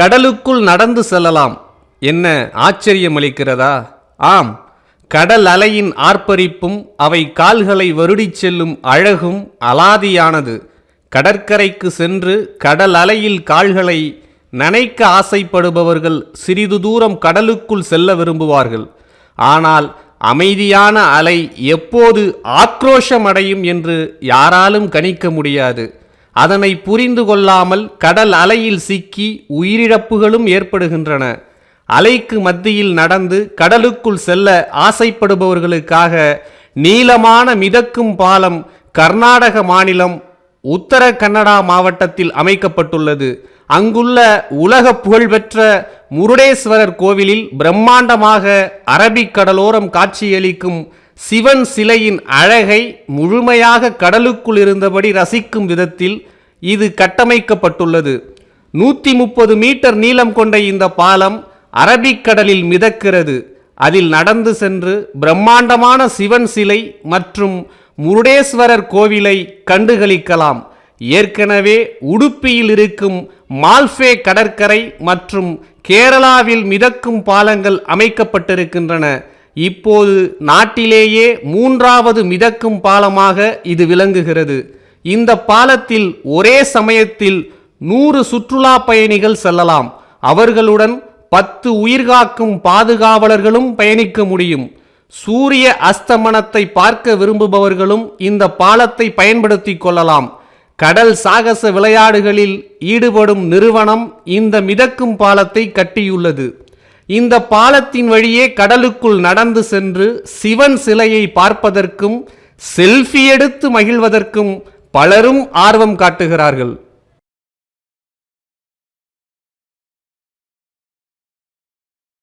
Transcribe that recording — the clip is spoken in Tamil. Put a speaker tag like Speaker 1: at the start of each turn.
Speaker 1: கடலுக்குள் நடந்து செல்லலாம். என்ன ஆச்சரியம் அளிக்கிறதா? ஆம் கடல் அலையின் ஆர்ப்பரிப்பும் அவை கால்களை வருடிச் செல்லும் அழகும் அலாதியானது. கடற்கரைக்கு சென்று கடல் அலையில் கால்களை நனைக்க ஆசைப்படுபவர்கள் சிறிது தூரம் கடலுக்குள் செல்ல விரும்புவார்கள். ஆனால் அமைதியான அலை எப்போது ஆக்ரோஷமடையும் என்று யாராலும் கணிக்க முடியாது. அதனை புரிந்து கொள்ளாமல் கடல் அலையில் சிக்கி உயிரிழப்புகளும் ஏற்படுகின்றன. அலைக்கு மத்தியில் நடந்து கடலுக்குள் செல்ல ஆசைப்படுபவர்களுக்காக நீளமான மிதக்கும் பாலம் கர்நாடக மாநிலம் உத்தர கன்னடா மாவட்டத்தில் அமைக்கப்பட்டுள்ளது. அங்குள்ள உலக புகழ்பெற்ற முருடேஸ்வரர் கோவிலில் பிரம்மாண்டமாக அரபிக் கடலோரம் காட்சியளிக்கும் சிவன் சிலையின் அழகை முழுமையாக கடலுக்குள் இருந்தபடி ரசிக்கும் விதத்தில் இது கட்டமைக்கப்பட்டுள்ளது. நூற்றி முப்பது மீட்டர் நீளம் கொண்ட இந்த பாலம் அரபிக்கடலில் மிதக்கிறது. அதில் நடந்து சென்று பிரம்மாண்டமான சிவன் சிலை மற்றும் முருடேஸ்வரர் கோவிலை கண்டுகளிக்கலாம். ஏற்கனவே உடுப்பியில் இருக்கும் மால்ஃபே கடற்கரை மற்றும் கேரளாவில் மிதக்கும் பாலங்கள் அமைக்கப்பட்டிருக்கின்றன. இப்போது நாட்டிலேயே மூன்றாவது மிதக்கும் பாலமாக இது விளங்குகிறது. இந்த பாலத்தில் ஒரே சமயத்தில் நூறு சுற்றுலா பயணிகள் செல்லலாம். அவர்களுடன் பத்து உயிர்காக்கும் பாதுகாவலர்களும் பயணிக்க முடியும். சூரிய அஸ்தமனத்தை பார்க்க விரும்புபவர்களும் இந்த பாலத்தை பயன்படுத்திக் கொள்ளலாம். கடல் சாகச விளையாடுகளில் ஈடுபடும் நிறுவனம் இந்த மிதக்கும் பாலத்தை கட்டியுள்ளது. இந்த பாலத்தின் வழியே கடலுக்குள் நடந்து சென்று சிவன் சிலையை பார்ப்பதற்கும் செல்ஃபி எடுத்து மகிழ்வதற்கும் பலரும் ஆர்வம் காட்டுகிறார்கள்.